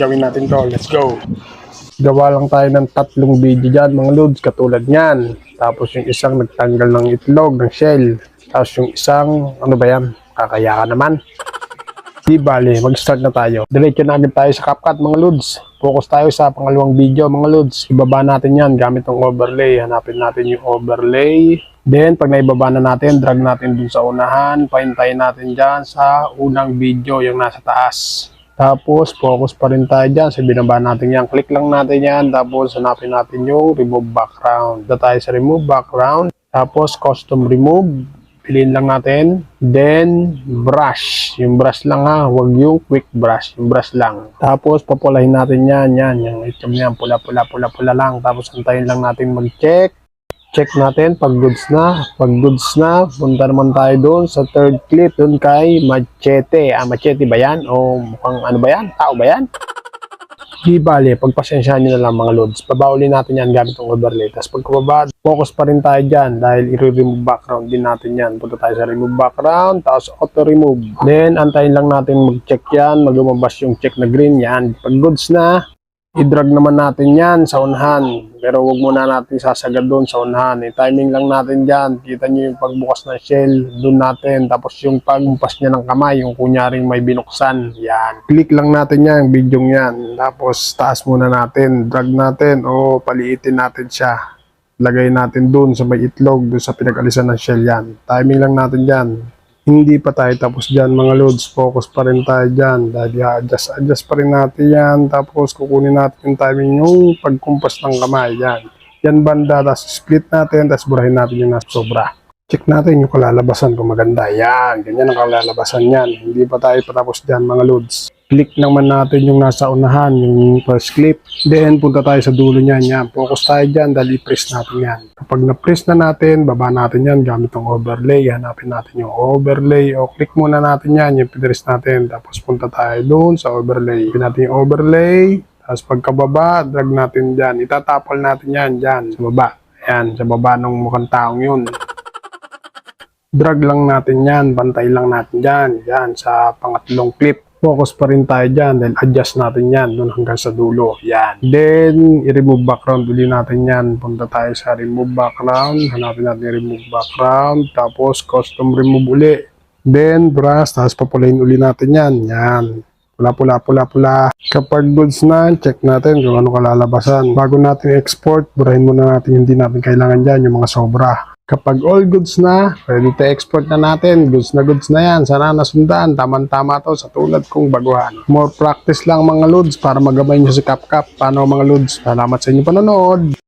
Gawin natin to. Let's go. Gawa lang tayo ng tatlong video dyan mga lods katulad nyan. Tapos yung isang nagtanggal ng itlog, ng shell. Tapos yung isang, ano ba yan? Kakaya ka naman. Di bali, mag-start na tayo. Diretso na agad tayo sa CapCut mga lods. Focus tayo sa pangalawang video mga lods. Ibaba natin yan gamit ng overlay. Hanapin natin yung overlay. Then, pag naibaba na natin, drag natin dun sa unahan. Pahintayin natin dyan sa unang video, yung nasa taas. Tapos, focus pa rin tayo dyan sa binaba natin yan. Click lang natin yan. Tapos, hanapin natin yung remove background. Da tayo sa remove background. Tapos, custom remove. Piliin lang natin. Then, brush. Yung brush lang ha. Huwag yung quick brush. Yung brush lang. Tapos, papulahin natin yan. Yan. Yung item yan. Pula, pula, pula, pula lang. Tapos, antayin lang natin mag-check. Check natin pag goods na. Pag goods na, punta naman tayo doon sa third clip. Doon kay Machete. Ah, Machete ba yan? O mukhang ano ba yan? Tao ba yan? Di bale, pagpasensyahan nyo na lang mga loads. Babawalin natin yan gamit ng overlay. Tapos pagkababa, focus pa rin tayo dyan dahil i-remove background din natin yan. Punta tayo sa remove background, tapos auto-remove. Then, antayin lang natin mag-check yan, mag-lumabas yung check na green yan. Pag goods na, i-drag naman natin yan sa unahan. Pero wag muna natin sasagad doon sa unahan. Eh, timing lang natin dyan. Kita nyo yung pagbukas ng shell doon natin. Tapos yung pagbukas niya ng kamay, yung kunyaring may binuksan. Yan. Click lang natin yan, video yan. Tapos taas muna natin. Drag natin o paliitin natin siya. Lagay natin doon sa may itlog, doon sa pinag-alisan ng shell yan. Timing lang natin dyan. Hindi pa tayo tapos dyan mga loads. Focus pa rin tayo dyan. Dahil adjust, adjust pa rin natin yan. Tapos kukunin natin yung timing yung pagkumpas ng kamay. Yan. Yan banda. Tapos split natin. Tapos burahin natin yung nasa sobra. Check natin yung kalalabasan kung maganda. Yan. Ganyan ang kalalabasan yan. Hindi pa tayo patapos dyan mga loads. Click naman natin yung nasa unahan, yung first clip. Then, punta tayo sa dulo niyan. Yan. Focus tayo dyan dahil i-press natin yan. Kapag na-press na natin, baba natin yan gamit ng overlay. Hanapin natin yung overlay o click muna natin yan, yung pinress natin. Tapos punta tayo doon sa overlay. Pin natin yung overlay. Tapos pagkababa, drag natin dyan. Itatapal natin yan dyan sa baba. Yan, sa baba ng mukhang taong yun. Drag lang natin yan, bantay lang natin dyan. Yan, sa pangatlong clip. Focus pa rin tayo dyan, then adjust natin yan doon hanggang sa dulo. Yan. Then, i-remove background uli natin yan. Punta tayo sa remove background. Hanapin natin remove background. Tapos, custom remove uli. Then, brush. Tapos, papulayin uli natin yan. Yan. Pula, pula, pula, pula. Kapag goods na, check natin kung ano kalalabasan. Bago natin export, burahin muna natin yung hindi natin kailangan dyan, yung mga sobra. Kapag all goods na, ready to export na natin. Goods na goods na yan. Sana nasundan. Tama-tama to sa tulad kong baguhan. More practice lang mga loads para magamay nyo si CapCap. Paano mga loads? Salamat sa inyong panonood.